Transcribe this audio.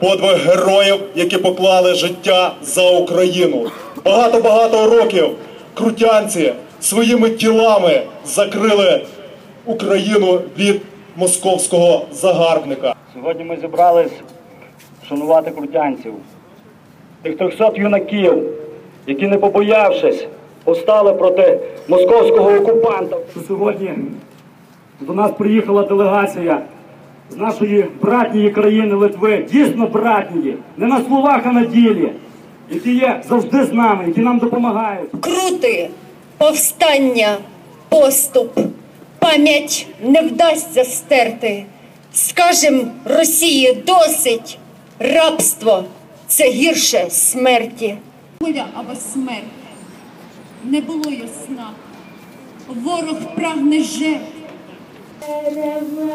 подвиг героїв, які поклали життя за Україну. Багато-багато років крутянці своїми тілами закрили Україну від московського загарбника. Сьогодні ми зібрались шанувати крутянців, тих 300 юнаків, які, не побоявшись, повстали проти московського окупанта. Сьогодні до нас приїхала делегація з нашої братньої країни Литви, дійсно братньої, не на словах, а на ділі, які є завжди з нами, які нам допомагають. крути, повстання, поступ, пам'ять не вдасться стерти. Скажем Росії досить, рабство це гірше смерті. Воля або смерть. Не було ясна. Ворог прагне жертв. Wherever